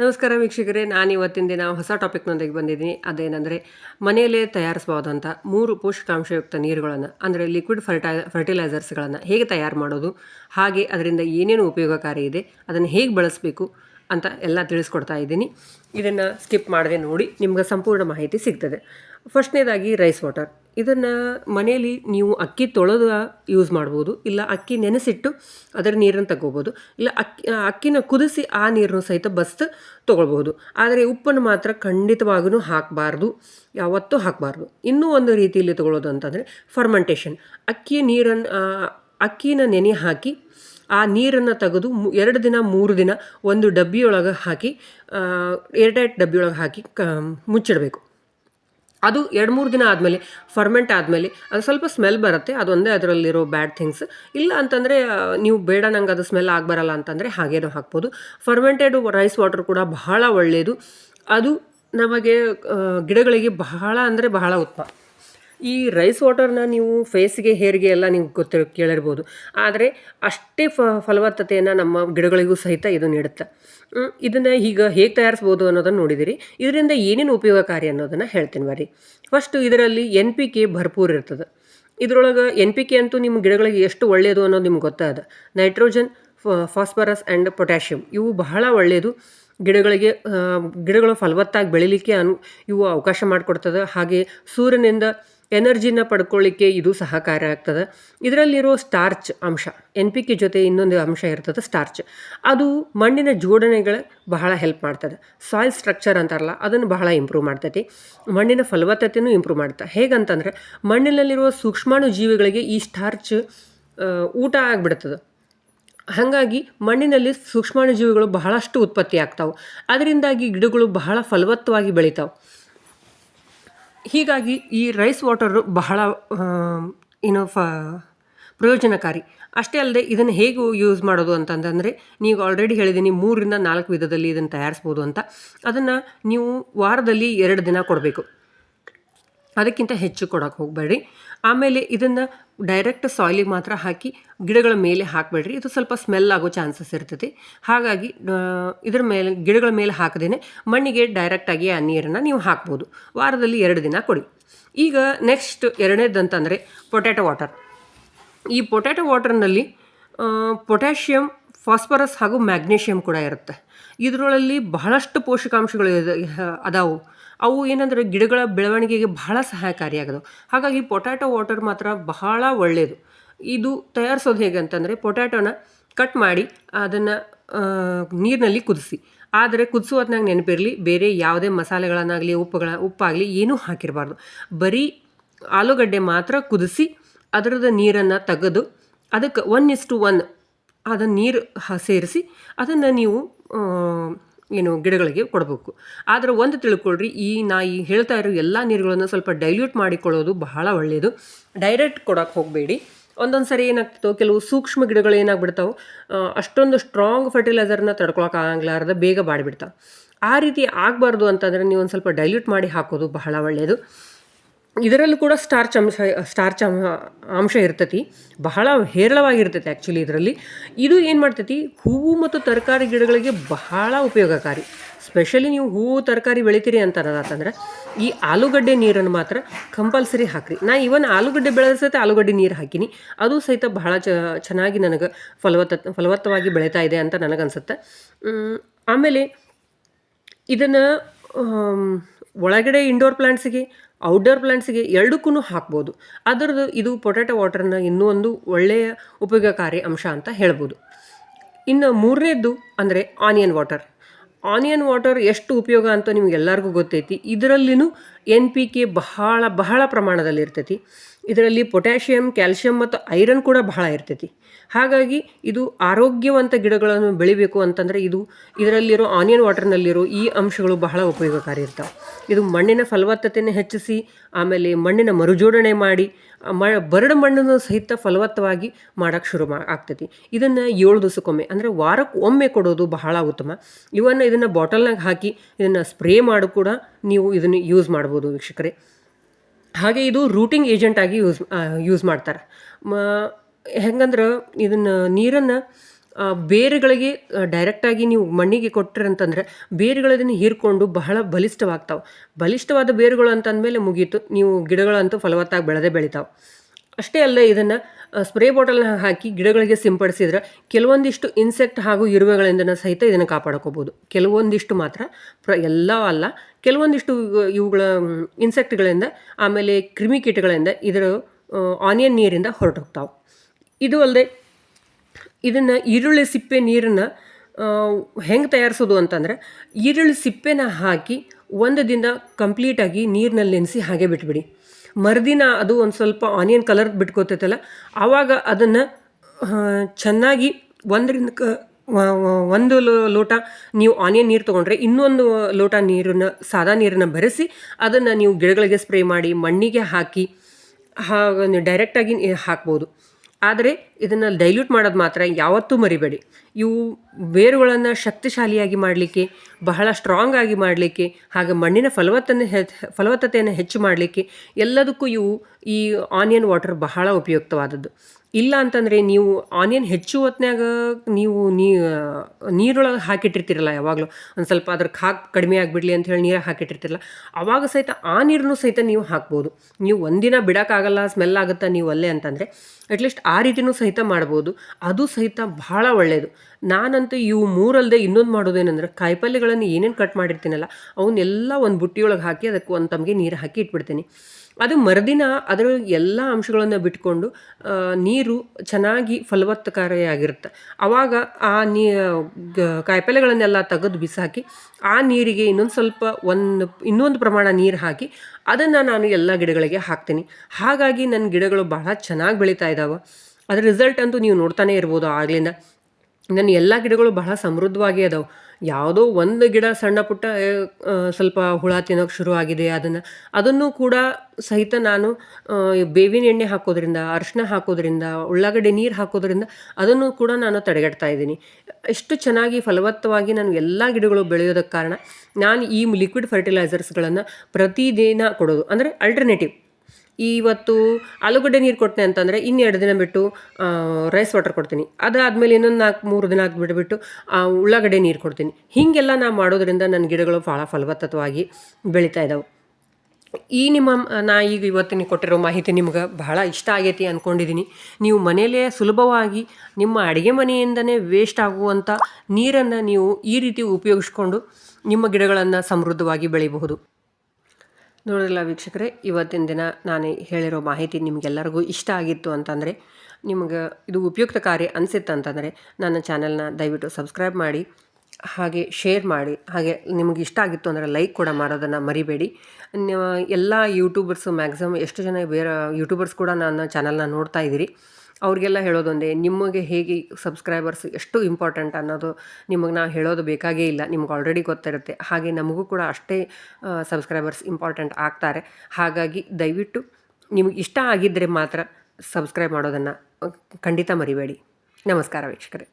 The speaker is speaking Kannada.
ನಮಸ್ಕಾರ ವೀಕ್ಷಕರೇ ನಾನು ಇವತ್ತಿನ ದಿನ ಹೊಸ ಟಾಪಿಕ್ನೊಂದಿಗೆ ಬಂದಿದ್ದೀನಿ. ಅದೇನೆಂದರೆ, ಮನೆಯಲ್ಲೇ ತಯಾರಿಸಬಹುದಂಥ ಮೂರು ಪೋಷಕಾಂಶಯುಕ್ತ ನೀರುಗಳನ್ನು, ಅಂದರೆ ಲಿಕ್ವಿಡ್ ಫರ್ಟೈ ಫರ್ಟಿಲೈಸರ್ಸ್ಗಳನ್ನು ಹೇಗೆ ತಯಾರು ಮಾಡೋದು, ಹಾಗೆ ಅದರಿಂದ ಏನೇನು ಉಪಯೋಗಕಾರಿ ಇದೆ, ಅದನ್ನು ಹೇಗೆ ಬಳಸಬೇಕು ಅಂತ ಎಲ್ಲ ತಿಳಿಸ್ಕೊಡ್ತಾ ಇದ್ದೀನಿ. ಇದನ್ನು ಸ್ಕಿಪ್ ಮಾಡದೆ ನೋಡಿ, ನಿಮ್ಗೆ ಸಂಪೂರ್ಣ ಮಾಹಿತಿ ಸಿಗ್ತದೆ. ಫಸ್ಟ್ನೇದಾಗಿ ರೈಸ್ ವಾಟರ್ ಇದನ್ನು ಮನೆಯಲ್ಲಿ ನೀವು ಅಕ್ಕಿ ತೊಳೆದು ಯೂಸ್ ಮಾಡ್ಬೋದು. ಇಲ್ಲ ಅಕ್ಕಿ ನೆನೆಸಿಟ್ಟು ಅದರ ನೀರನ್ನು ತಗೋಬೋದು. ಇಲ್ಲ ಅಕ್ಕಿ ಅಕ್ಕಿನ ಕುದಿಸಿ ಆ ನೀರನ್ನು ಸಹಿತ ಬಸ್ದು ತೊಗೊಳ್ಬೋದು. ಆದರೆ ಉಪ್ಪನ್ನು ಮಾತ್ರ ಖಂಡಿತವಾಗೂ ಹಾಕಬಾರ್ದು. ಯಾವತ್ತೂ ಹಾಕಬಾರ್ದು. ಇನ್ನೂ ಒಂದು ರೀತಿಯಲ್ಲಿ ತಗೊಳ್ಳೋದು ಅಂತಂದರೆ ಫರ್ಮೆಂಟೇಷನ್ ಅಕ್ಕಿ ನೀರನ್ನು ಅಕ್ಕಿನ ನೆನೆ ಹಾಕಿ, ಆ ನೀರನ್ನು ತೆಗೆದು ಎರಡು ದಿನ, ಮೂರು ದಿನ ಒಂದು ಡಬ್ಬಿಯೊಳಗೆ ಹಾಕಿ ಏರ್ಟೈಟ್ ಡಬ್ಬಿಯೊಳಗೆ ಹಾಕಿ ಕ, ಮುಚ್ಚಿಡಬೇಕು. ಅದು ಎರಡು ಮೂರು ದಿನ ಆದಮೇಲೆ ಫರ್ಮೆಂಟ್ ಆದಮೇಲೆ, ಅದು ಸ್ವಲ್ಪ ಸ್ಮೆಲ್ ಬರುತ್ತೆ. ಅದೊಂದೇ ಅದರಲ್ಲಿರೋ ಬ್ಯಾಡ್ ಥಿಂಗ್ಸ್ ಇಲ್ಲ ಅಂತಂದರೆ ನೀವು ಬೇಡ ನಂಗೆ ಅದು ಸ್ಮೆಲ್ ಆಗಬರಲ್ಲ ಅಂತಂದರೆ ಹಾಗೇನೂ ಹಾಕ್ಬೋದು. ಫರ್ಮೆಂಟೆಡ್ ರೈಸ್ ವಾಟರ್ ಕೂಡ ಬಹಳ ಒಳ್ಳೆಯದು ಅದು ನಮಗೆ ಗಿಡಗಳಿಗೆ ಬಹಳ ಅಂದರೆ ಬಹಳ ಉತ್ತಮ. ಈ ರೈಸ್ ವಾಟರ್ನ ನೀವು ಫೇಸ್ಗೆ ಹೇರ್ಗೆ ಎಲ್ಲ ನೀವು ಗೊತ್ತಿರೋ ಕೇಳಿರ್ಬೋದು. ಆದರೆ ಅಷ್ಟೇ ಫ, ಫಲವತ್ತತೆಯನ್ನು ನಮ್ಮ ಗಿಡಗಳಿಗೂ ಸಹಿತ ಇದು ನೀಡುತ್ತೆ. ಇದನ್ನು ಈಗ ಹೇಗೆ ತಯಾರಿಸ್ಬೋದು ಅನ್ನೋದನ್ನು ನೋಡಿದಿರಿ. ಇದರಿಂದ ಏನೇನು ಉಪಯೋಗಕಾರಿ ಅನ್ನೋದನ್ನು ಹೇಳ್ತೀನಿ ಬರ್ರಿ. ಫಸ್ಟು ಇದರಲ್ಲಿ ಎನ್ ಪಿ ಕೆ ಭರ್ಪೂರ್ ಇರ್ತದೆ. ಇದರೊಳಗೆ ಎನ್ ಪಿ ಕೆ ಅಂತೂ ನಿಮ್ಮ ಗಿಡಗಳಿಗೆ ಎಷ್ಟು ಒಳ್ಳೆಯದು ಅನ್ನೋದು ನಿಮ್ಗೆ ಗೊತ್ತಾದ ನೈಟ್ರೋಜನ್ ಫಾಸ್ಫರಸ್ ಆ್ಯಂಡ್ ಪೊಟ್ಯಾಷಿಯಂ ಇವು ಬಹಳ ಒಳ್ಳೆಯದು ಗಿಡಗಳಿಗೆ ಗಿಡಗಳು ಫಲವತ್ತಾಗಿ ಬೆಳಿಲಿಕ್ಕೆ ಅನು, ಇವು ಅವಕಾಶ ಮಾಡಿಕೊಡ್ತದೆ. ಹಾಗೆ ಸೂರ್ಯನಿಂದ ಎನರ್ಜಿನ ಪಡ್ಕೊಳ್ಳಿಕ್ಕೆ ಇದು ಸಹಕಾರ ಆಗ್ತದೆ. ಇದರಲ್ಲಿರೋ ಸ್ಟಾರ್ಚ್ ಅಂಶ ಎನ್ ಪಿ ಕೆ ಜೊತೆ ಇನ್ನೊಂದು ಅಂಶ ಇರ್ತದೆ ಸ್ಟಾರ್ಚ್. ಅದು ಮಣ್ಣಿನ ಜೋಡಣೆಗಳ ಬಹಳ ಹೆಲ್ಪ್ ಮಾಡ್ತದೆ. ಸಾಯಿಲ್ ಸ್ಟ್ರಕ್ಚರ್ ಅಂತಾರಲ್ಲ, ಅದನ್ನು ಬಹಳ ಇಂಪ್ರೂವ್ ಮಾಡ್ತೈತಿ. ಮಣ್ಣಿನ ಫಲವತ್ತತೆಯೂ ಇಂಪ್ರೂವ್ ಮಾಡ್ತದೆ ಹೇಗಂತಂದರೆ ಮಣ್ಣಿನಲ್ಲಿರುವ ಸೂಕ್ಷ್ಮಾಣು ಜೀವಿಗಳಿಗೆ ಈ ಸ್ಟಾರ್ಚ್ ಊಟ ಆಗಿಬಿಡ್ತದೆ. ಹಾಗಾಗಿ ಮಣ್ಣಿನಲ್ಲಿ ಸೂಕ್ಷ್ಮಾಣು ಜೀವಿಗಳು ಬಹಳಷ್ಟು ಉತ್ಪತ್ತಿ ಆಗ್ತಾವೆ. ಅದರಿಂದಾಗಿ ಗಿಡಗಳು ಬಹಳ ಫಲವತ್ತವಾಗಿ ಬೆಳಿತಾವೆ. ಹೀಗಾಗಿ ಈ ರೈಸ್ ವಾಟರು ಬಹಳ ಏನು ಫ, ಪ್ರಯೋಜನಕಾರಿ. ಅಷ್ಟೇ ಅಲ್ಲದೆ ಇದನ್ನು ಹೇಗೆ ಯೂಸ್ ಮಾಡೋದು ಅಂತಂದರೆ, ನೀವು ಆಲ್ರೆಡಿ ಹೇಳಿದ್ದೀನಿ ಮೂರರಿಂದ ನಾಲ್ಕು ವಿಧದಲ್ಲಿ ಇದನ್ನು ತಯಾರಿಸ್ಬೋದು ಅಂತ. ಅದನ್ನು ನೀವು ವಾರದಲ್ಲಿ ಎರಡು ದಿನ ಕೊಡಬೇಕು. ಅದಕ್ಕಿಂತ ಹೆಚ್ಚು ಕೊಡೋಕೆ ಹೋಗಬೇಡಿ ಆಮೇಲೆ ಇದನ್ನು ಡೈರೆಕ್ಟ್ ಸಾಯ್ಲಿಗೆ ಮಾತ್ರ ಹಾಕಿ ಗಿಡಗಳ ಮೇಲೆ ಹಾಕಬೇಡ್ರಿ. ಇದು ಸ್ವಲ್ಪ ಸ್ಮೆಲ್ ಆಗೋ ಚಾನ್ಸಸ್ ಇರ್ತೈತಿ ಹಾಗಾಗಿ ಇದರ ಮೇಲೆ, ಗಿಡಗಳ ಮೇಲೆ ಹಾಕದೇನೆ ಮಣ್ಣಿಗೆ ಡೈರೆಕ್ಟಾಗಿ ಆ ನೀರನ್ನು ನೀವು ಹಾಕ್ಬೋದು. ವಾರದಲ್ಲಿ ಎರಡು ದಿನ ಕೊಡಿ. ಈಗ ನೆಕ್ಸ್ಟ್ ಎರಡನೇದಂತಂದರೆ ಪೊಟ್ಯಾಟೊ ವಾಟರ್ ಈ ಪೊಟ್ಯಾಟೊ ವಾಟರ್ನಲ್ಲಿ ಪೊಟ್ಯಾಷಿಯಮ್ ಫಾಸ್ಫರಸ್ ಹಾಗೂ ಮ್ಯಾಗ್ನೀಷಿಯಂ ಕೂಡ ಇರುತ್ತೆ. ಇದರೊಳಲ್ಲಿ ಬಹಳಷ್ಟು ಪೋಷಕಾಂಶಗಳು ಅದಾವು. ಅವು ಏನಂದ್ರೆ ಗಿಡಗಳ ಬೆಳವಣಿಗೆಗೆ ಬಹಳ ಸಹಾಯಕಾರಿಯಾಗದವು ಹಾಗಾಗಿ ಪೊಟ್ಯಾಟೊ ವಾಟರ್ ಮಾತ್ರ ಬಹಳ ಒಳ್ಳೆಯದು ಇದು ತಯಾರಿಸೋದು ಹೇಗೆ ಅಂತಂದರೆ ಪೊಟ್ಯಾಟೊನ ಕಟ್ ಮಾಡಿ ಅದನ್ನು ನೀರಿನಲ್ಲಿ ಕುದಿಸಿ. ಆದರೆ ಕುದಿಸೋ ನೆನಪಿರಲಿ, ಬೇರೆ ಯಾವುದೇ ಮಸಾಲೆಗಳನ್ನಾಗಲಿ, ಉಪ್ಪುಗಳ, ಉಪ್ಪಾಗಲಿ ಏನೂ ಹಾಕಿರಬಾರ್ದು. ಬರೀ ಆಲೂಗಡ್ಡೆ ಮಾತ್ರ ಕುದಿಸಿ ಅದರದ ನೀರನ್ನು ತೆಗೆದು ಅದಕ್ಕೆ ಒನ್ ಇಸ್ಟು ಒನ್ ಅದನ್ನು ನೀರು ಸೇರಿಸಿ ಅದನ್ನು ನೀವು ಏನು ಗಿಡಗಳಿಗೆ ಕೊಡಬೇಕು. ಆದರೆ ಒಂದು ತಿಳ್ಕೊಳ್ರಿ, ಈ ನಾ ಈ ಹೇಳ್ತಾ ಇರೋ ಎಲ್ಲ ನೀರುಗಳನ್ನು ಸ್ವಲ್ಪ ಡೈಲ್ಯೂಟ್ ಮಾಡಿಕೊಳ್ಳೋದು ಬಹಳ ಒಳ್ಳೆಯದು ಡೈರೆಕ್ಟ್ ಕೊಡೋಕೆ ಹೋಗಬೇಡಿ. ಒಂದೊಂದು ಸರಿ ಏನಾಗ್ತಿತ್ತು ಕೆಲವು ಸೂಕ್ಷ್ಮ ಗಿಡಗಳು ಏನಾಗ್ಬಿಡ್ತಾವೆ ಅಷ್ಟೊಂದು ಸ್ಟ್ರಾಂಗ್ ಫರ್ಟಿಲೈಸರ್ನ ತಡ್ಕೊಳಕ್ಕೆ ಆಗಲಾರ್ದ ಬೇಗ ಬಾಡಿಬಿಡ್ತಾವೆ. ಆ ರೀತಿ ಆಗಬಾರ್ದು ಅಂತಂದರೆ ನೀವು ಒಂದು ಸ್ವಲ್ಪ ಡೈಲ್ಯೂಟ್ ಮಾಡಿ ಹಾಕೋದು ಬಹಳ ಒಳ್ಳೆಯದು ಇದರಲ್ಲೂ ಕೂಡ ಸ್ಟಾರ್ಚ್ ಅಂಶ ಸ್ಟಾರ್ಚ್ ಅಂಶ ಇರ್ತೈತಿ. ಬಹಳ ಹೇರಳವಾಗಿರ್ತೈತಿ ಆ್ಯಕ್ಚುಲಿ ಇದರಲ್ಲಿ. ಇದು ಏನು ಮಾಡ್ತೈತಿ? ಹೂವು ಮತ್ತು ತರಕಾರಿ ಗಿಡಗಳಿಗೆ ಬಹಳ ಉಪಯೋಗಕಾರಿ. ಸ್ಪೆಷಲಿ ನೀವು ಹೂವು, ತರಕಾರಿ ಬೆಳಿತೀರಿ ಅಂತ ಅನ್ನೋದಾತಂದ್ರೆ, ಈ ಆಲೂಗಡ್ಡೆ ನೀರನ್ನು ಮಾತ್ರ ಕಂಪಲ್ಸರಿ ಹಾಕ್ರಿ. ನಾ ಇವನ್ ಆಲೂಗಡ್ಡೆ ಬೆಳೆದ ಸಹಿತ ಆಲೂಗಡ್ಡೆ ನೀರು ಹಾಕಿನಿ. ಅದು ಸಹಿತ ಬಹಳ ಚ, ಚೆನ್ನಾಗಿ ನನಗೆ ಫಲವತ್ತ ಫಲವತ್ತವಾಗಿ ಬೆಳೀತಾ ಇದೆ ಅಂತ ನನಗನ್ಸುತ್ತೆ. ಆಮೇಲೆ ಇದನ್ನು ಒಳಗಡೆ ಇಂಡೋರ್ ಪ್ಲಾಂಟ್ಸಿಗೆ ಔಟ್ಡೋರ್ ಪ್ಲಾಂಟ್ಸಿಗೆ ಎರಡಕ್ಕೂ ಹಾಕ್ಬೋದು. ಅದರದ್ದು ಇದು ಪೊಟ್ಯಾಟೊ ವಾಟರ್ನ ಇನ್ನೂ ಒಂದು ಒಳ್ಳೆಯ ಉಪಯೋಗಕಾರಿ ಅಂಶ ಅಂತ ಹೇಳ್ಬೋದು. ಇನ್ನು ಮೂರನೇದ್ದು ಅಂದರೆ ಆನಿಯನ್ ವಾಟರ್ ಆನಿಯನ್ ವಾಟರ್ ಎಷ್ಟು ಉಪಯೋಗ ಅಂತ ನಿಮಗೆಲ್ಲರಿಗೂ ಗೊತ್ತೈತಿ. ಇದರಲ್ಲಿನೂ ಎನ್ ಪಿ ಕೆ ಬಹಳ ಬಹಳ ಪ್ರಮಾಣದಲ್ಲಿ ಇರ್ತೈತಿ ಇದರಲ್ಲಿ ಪೊಟ್ಯಾಷಿಯಂ, ಕ್ಯಾಲ್ಶಿಯಂ ಮತ್ತು ಐರನ್ ಕೂಡ ಬಹಳ ಇರ್ತೈತಿ. ಹಾಗಾಗಿ ಇದು ಆರೋಗ್ಯವಂತ ಗಿಡಗಳನ್ನು ಬೆಳಿಬೇಕು ಅಂತಂದರೆ ಇದು ಇದರಲ್ಲಿರೋ ಆನಿಯನ್ ವಾಟರ್ನಲ್ಲಿರೋ ಈ ಅಂಶಗಳು ಬಹಳ ಉಪಯೋಗಕಾರಿ ಇರ್ತವೆ. ಇದು ಮಣ್ಣಿನ ಫಲವತ್ತತೆಯನ್ನು ಹೆಚ್ಚಿಸಿ, ಆಮೇಲೆ ಮಣ್ಣಿನ ಮರುಜೋಡಣೆ ಮಾಡಿ ಮ ಬರಡು ಮಣ್ಣನ್ನು ಸಹಿತ ಫಲವತ್ತವಾಗಿ ಮಾಡೋಕ್ಕೆ ಶುರು ಮಾ ಆಗ್ತೈತಿ. ಇದನ್ನು ಏಳು ದಿವಸಕ್ಕೊಮ್ಮೆ ಅಂದರೆ ವಾರಕ್ಕೆ ಒಮ್ಮೆ ಕೊಡೋದು ಬಹಳ ಉತ್ತಮ. ಇವನ್ನು ಇದನ್ನು ಬಾಟಲ್ನಾಗ ಹಾಕಿ ಇದನ್ನು ಸ್ಪ್ರೇ ಮಾಡಿ ಕೂಡ ನೀವು ಇದನ್ನು ಯೂಸ್ ಮಾಡ್ಬೋದು ವೀಕ್ಷಕರೇ. ಹಾಗೆ ಇದು ರೂಟಿಂಗ್ ಏಜೆಂಟ್ ಆಗಿ ಯೂಸ್ ಯೂಸ್ ಮಾಡ್ತಾರೆ. ಮ, ಹೆಂಗಂದ್ರೆ ಇದನ್ನು ನೀರನ್ನು ಬೇರುಗಳಿಗೆ ಡೈರೆಕ್ಟಾಗಿ ನೀವು ಮಣ್ಣಿಗೆ ಕೊಟ್ಟಿರಂತಂದರೆ ಬೇರುಗಳು ಬೇರುಗಳದನ್ನು ಹೀರ್ಕೊಂಡು ಬಹಳ ಬಲಿಷ್ಠವಾಗ್ತಾವೆ. ಬಲಿಷ್ಠವಾದ ಬೇರುಗಳು ಅಂತಂದಮೇಲೆ ಮುಗೀತು. ನೀವು ಗಿಡಗಳಂತೂ ಫಲವತ್ತಾಗಿ ಬೆಳೆದೇ ಬೆಳಿತಾವೆ. ಅಷ್ಟೇ ಅಲ್ಲದೆ ಇದನ್ನು ಸ್ಪ್ರೇ ಬಾಟಲ್ನ ಹಾಕಿ ಗಿಡಗಳಿಗೆ ಸಿಂಪಡಿಸಿದ್ರೆ ಕೆಲವೊಂದಿಷ್ಟು ಇನ್ಸೆಕ್ಟ್ ಹಾಗೂ ಇರುವೆಗಳಿಂದ ಸಹಿತ ಇದನ್ನು ಕಾಪಾಡ್ಕೋಬೋದು. ಕೆಲವೊಂದಿಷ್ಟು ಮಾತ್ರ, ಪ್ರ, ಎಲ್ಲ ಅಲ್ಲ, ಕೆಲವೊಂದಿಷ್ಟು ಇವು- ಇವುಗಳ ಇನ್ಸೆಕ್ಟ್ಗಳಿಂದ, ಆಮೇಲೆ ಕ್ರಿಮಿಕೀಟಗಳಿಂದ ಇದರ ಆನಿಯನ್ ನೀರಿಂದ ಹೊರಟೋಗ್ತಾವೆ. ಇದು ಅಲ್ಲದೆ ಇದನ್ನು ಈರುಳ್ಳಿ ಸಿಪ್ಪೆ ನೀರನ್ನು ಹೆಂಗೆ ತಯಾರಿಸೋದು ಅಂತಂದರೆ, ಈರುಳ್ಳಿ ಸಿಪ್ಪೆನ ಹಾಕಿ ಒಂದು ದಿನ ಕಂಪ್ಲೀಟಾಗಿ ನೀರಿನಲ್ಲಿ ನೆನೆಸಿ ಹಾಗೆ ಬಿಟ್ಬಿಡಿ. ಮರುದಿನ ಅದು ಒಂದು ಸ್ವಲ್ಪ ಆನಿಯನ್ ಕಲರ್ ಬಿಟ್ಕೋತೈತಲ್ಲ ಆವಾಗ ಅದನ್ನು ಚೆನ್ನಾಗಿ ಒಂದರಿಂದ ಕ ಒಂದು ಲೋಟ ನೀವು ಆನಿಯನ್ ನೀರು ತೊಗೊಂಡ್ರೆ ಇನ್ನೊಂದು ಲೋಟ ನೀರನ್ನು, ಸಾದಾ ನೀರನ್ನು ಬೆರೆಸಿ, ಅದನ್ನು ನೀವು ಗಿಡಗಳಿಗೆ ಸ್ಪ್ರೇ ಮಾಡಿ ಮಣ್ಣಿಗೆ ಹಾಕಿ, ಹಾಗೆ ಡೈರೆಕ್ಟಾಗಿ ಹಾಕ್ಬೋದು. ಆದರೆ ಇದನ್ನು ಡೈಲ್ಯೂಟ್ ಮಾಡೋದು ಮಾತ್ರ ಯಾವತ್ತೂ ಮರಿಬೇಡಿ. ಇವು ಬೇರುಗಳನ್ನು ಶಕ್ತಿಶಾಲಿಯಾಗಿ ಮಾಡಲಿಕ್ಕೆ, ಬಹಳ ಸ್ಟ್ರಾಂಗ್ ಆಗಿ ಮಾಡಲಿಕ್ಕೆ, ಹಾಗೆ ಮಣ್ಣಿನ ಫಲವತ್ತನ್ನು ಫಲವತ್ತತೆಯನ್ನು ಹೆಚ್ಚು ಮಾಡಲಿಕ್ಕೆ ಎಲ್ಲದಕ್ಕೂ ಇವು ಈ ಆನಿಯನ್ ವಾಟರ್ ಬಹಳ ಉಪಯುಕ್ತವಾದದ್ದು. ಇಲ್ಲ ಅಂತಂದರೆ ನೀವು ಆನಿಯನ್ ಹೆಚ್ಚು ಹೊತ್ನ್ಯಾಗ ನೀವು ನೀ, ನೀರೊಳಗೆ ಹಾಕಿಟ್ಟಿರ್ತೀರಲ್ಲ ಯಾವಾಗಲೂ. ಒಂದು ಸ್ವಲ್ಪ ಅದ್ರ ಖಾಕ್ ಕಡಿಮೆ ಆಗಿಬಿಡಲಿ ಅಂತ ಹೇಳಿ ನೀರಾಗ ಹಾಕಿಟ್ಟಿರ್ತಿರಲ್ಲ. ಆವಾಗ ಸಹಿತ ಆ ನೀರನ್ನು ಸಹಿತ ನೀವು ಹಾಕ್ಬೋದು. ನೀವು ಒಂದಿನ ಬಿಡೋಕ್ಕಾಗಲ್ಲ, ಸ್ಮೆಲ್ ಆಗುತ್ತಾ ನೀವು ಅಲ್ಲೇ ಅಂತಂದರೆ ಅಟ್ಲೀಸ್ಟ್ ಆ ರೀತಿಯೂ ಸಹಿತ ಮಾಡ್ಬೋದು. ಅದು ಸಹಿತ ಬಹಳ ಒಳ್ಳೆಯದು ನಾನಂತೂ ಇವು ಮೂರಲ್ಲದೆ ಇನ್ನೊಂದು ಮಾಡೋದೇನೆಂದ್ರೆ ಕಾಯಿಪಲ್ಯಗಳನ್ನು ಏನೇನು ಕಟ್ ಮಾಡಿರ್ತೀನಲ್ಲ, ಅವನ್ನೆಲ್ಲ ಒಂದು ಬುಟ್ಟಿಯೊಳಗೆ ಹಾಕಿ ಅದಕ್ಕೆ ಒಂದು ತಮಗೆ ನೀರು ಹಾಕಿ ಇಟ್ಬಿಡ್ತೀನಿ. ಅದು ಮರುದಿನ ಅದರ ಎಲ್ಲ ಅಂಶಗಳನ್ನು ಬಿಟ್ಕೊಂಡು ನೀರು ಚೆನ್ನಾಗಿ ಫಲವತ್ತಕಾರಿಯಾಗಿರುತ್ತೆ. ಆವಾಗ ಆ ನೀ ಕಾಯಿಪಲ್ಯಗಳನ್ನೆಲ್ಲ ತೆಗೆದು ಬಿಸಾಕಿ, ಆ ನೀರಿಗೆ ಇನ್ನೊಂದು ಸ್ವಲ್ಪ ಒಂದು, ಇನ್ನೊಂದು ಪ್ರಮಾಣ ನೀರು ಹಾಕಿ, ಅದನ್ನು ನಾನು ಎಲ್ಲ ಗಿಡಗಳಿಗೆ ಹಾಕ್ತೀನಿ. ಹಾಗಾಗಿ ನನ್ನ ಗಿಡಗಳು ಬಹಳ ಚೆನ್ನಾಗಿ ಬೆಳೀತಾ ಇದ್ದಾವೆ ಅದರ ರಿಸಲ್ಟ್ ಅಂತೂ ನೀವು ನೋಡ್ತಾನೆ ಇರ್ಬೋದು ಆಗಲಿಂದ. ನನ್ನ ಎಲ್ಲ ಗಿಡಗಳು ಬಹಳ ಸಮೃದ್ಧವಾಗಿ ಅದಾವೆ. ಯಾವುದೋ ಒಂದು ಗಿಡ ಸಣ್ಣ ಪುಟ್ಟ ಸ್ವಲ್ಪ ಹುಳ ತಿನ್ನೋಕೆ ಶುರು ಆಗಿದೆ. ಅದನ್ನು ಅದನ್ನು ಕೂಡ ಸಹಿತ ನಾನು ಬೇವಿನ ಎಣ್ಣೆ ಹಾಕೋದ್ರಿಂದ ಅರಿಶಿನ ಹಾಕೋದ್ರಿಂದ, ಉಳ್ಳಾಗಡ್ಡೆ ನೀರು ಹಾಕೋದ್ರಿಂದ ಅದನ್ನು ಕೂಡ ನಾನು ತಡೆಗಟ್ತಾ ಇದ್ದೀನಿ. ಎಷ್ಟು ಚೆನ್ನಾಗಿ ಫಲವತ್ತವಾಗಿ ನಾನು ಎಲ್ಲ ಗಿಡಗಳು ಬೆಳೆಯೋದಕ್ಕೆ ಕಾರಣ, ನಾನು ಈ ಲಿಕ್ವಿಡ್ ಫರ್ಟಿಲೈಸರ್ಸ್ಗಳನ್ನು ಪ್ರತಿದಿನ ಕೊಡೋದು. ಅಂದರೆ ಅಲ್ಟರ್ನೇಟಿವ್ ಇವತ್ತು ಆಲೂಗಡ್ಡೆ ನೀರು ಕೊಟ್ಟೆ ಅಂತಂದರೆ ಇನ್ನೆರಡು ದಿನ ಬಿಟ್ಟು ರೈಸ್ ವಾಟರ್ ಕೊಡ್ತೀನಿ. ಅದಾದಮೇಲೆ ಇನ್ನೊಂದು ನಾಲ್ಕು, ಮೂರು ದಿನ ಬಿಟ್ಬಿಟ್ಟು ಉಳ್ಳಾಗಡ್ಡೆ ನೀರು ಕೊಡ್ತೀನಿ. ಹೀಗೆಲ್ಲ ನಾ ಮಾಡೋದ್ರಿಂದ ನನ್ನ ಗಿಡಗಳು ಭಾಳ ಫಲವತ್ತತವಾಗಿ ಬೆಳೀತಾ ಇದ್ದಾವೆ ಈ ನಿಮ್ಮ, ನಾ ಈಗ ಇವತ್ತಿನ ಕೊಟ್ಟಿರೋ ಮಾಹಿತಿ ನಿಮ್ಗೆ ಬಹಳ ಇಷ್ಟ ಆಗೈತಿ ಅಂದ್ಕೊಂಡಿದ್ದೀನಿ ನೀವು ಮನೆಯಲ್ಲೇ ಸುಲಭವಾಗಿ ನಿಮ್ಮ ಅಡುಗೆ ಮನೆಯಿಂದನೇ ವೇಸ್ಟ್ ಆಗುವಂಥ ನೀರನ್ನು ನೀವು ಈ ರೀತಿ ಉಪಯೋಗಿಸ್ಕೊಂಡು ನಿಮ್ಮ ಗಿಡಗಳನ್ನು ಸಮೃದ್ಧವಾಗಿ ಬೆಳಿಬಹುದು. ನೋಡಿರಲ್ಲ ವೀಕ್ಷಕರೇ, ಇವತ್ತಿನ ದಿನ ನಾನು ಹೇಳಿರೋ ಮಾಹಿತಿ ನಿಮಗೆಲ್ಲರಿಗೂ ಇಷ್ಟ ಆಗಿತ್ತು ಅಂತಂದರೆ, ನಿಮಗೆ ಇದು ಉಪಯುಕ್ತಕಾರಿ ಅನಿಸಿತ್ತು ಅಂತಂದರೆ ನನ್ನ ಚಾನಲ್ನ ದಯವಿಟ್ಟು ಸಬ್ಸ್ಕ್ರೈಬ್ ಮಾಡಿ, ಹಾಗೆ ಶೇರ್ ಮಾಡಿ, ಹಾಗೆ ನಿಮಗೆ ಇಷ್ಟ ಆಗಿತ್ತು ಅಂದರೆ ಲೈಕ್ ಕೂಡ ಮಾಡೋದನ್ನು ಮರಿಬೇಡಿ. ಎಲ್ಲ ಯೂಟ್ಯೂಬರ್ಸು ಮ್ಯಾಕ್ಸಿಮಮ್ ಎಷ್ಟು ಜನ ಬೇರೆ ಯೂಟ್ಯೂಬರ್ಸ್ ಕೂಡ ನನ್ನ ಚಾನಲ್ನ ನೋಡ್ತಾ ಇದ್ದೀರಿ. ಅವ್ರಿಗೆಲ್ಲ ಹೇಳೋದೊಂದೇ, ನಿಮಗೆ ಹೇಗೆ ಸಬ್ಸ್ಕ್ರೈಬರ್ಸ್ ಎಷ್ಟು ಇಂಪಾರ್ಟೆಂಟ್ ಅನ್ನೋದು ನಿಮಗೆ ನಾವು ಹೇಳೋದು ಬೇಕಾಗೇ ಇಲ್ಲ, ನಿಮ್ಗೆ ಆಲ್ರೆಡಿ ಗೊತ್ತಿರುತ್ತೆ. ಹಾಗೆ ನಮಗೂ ಕೂಡ ಅಷ್ಟೇ ಸಬ್ಸ್ಕ್ರೈಬರ್ಸ್ ಇಂಪಾರ್ಟೆಂಟ್ ಆಗ್ತಾರೆ. ಹಾಗಾಗಿ ದಯವಿಟ್ಟು ನಿಮಗೆ ಇಷ್ಟ ಆಗಿದ್ದರೆ ಮಾತ್ರ ಸಬ್ಸ್ಕ್ರೈಬ್ ಮಾಡೋದನ್ನು ಖಂಡಿತ ಮರಿಬೇಡಿ. ನಮಸ್ಕಾರ ವೀಕ್ಷಕರೇ.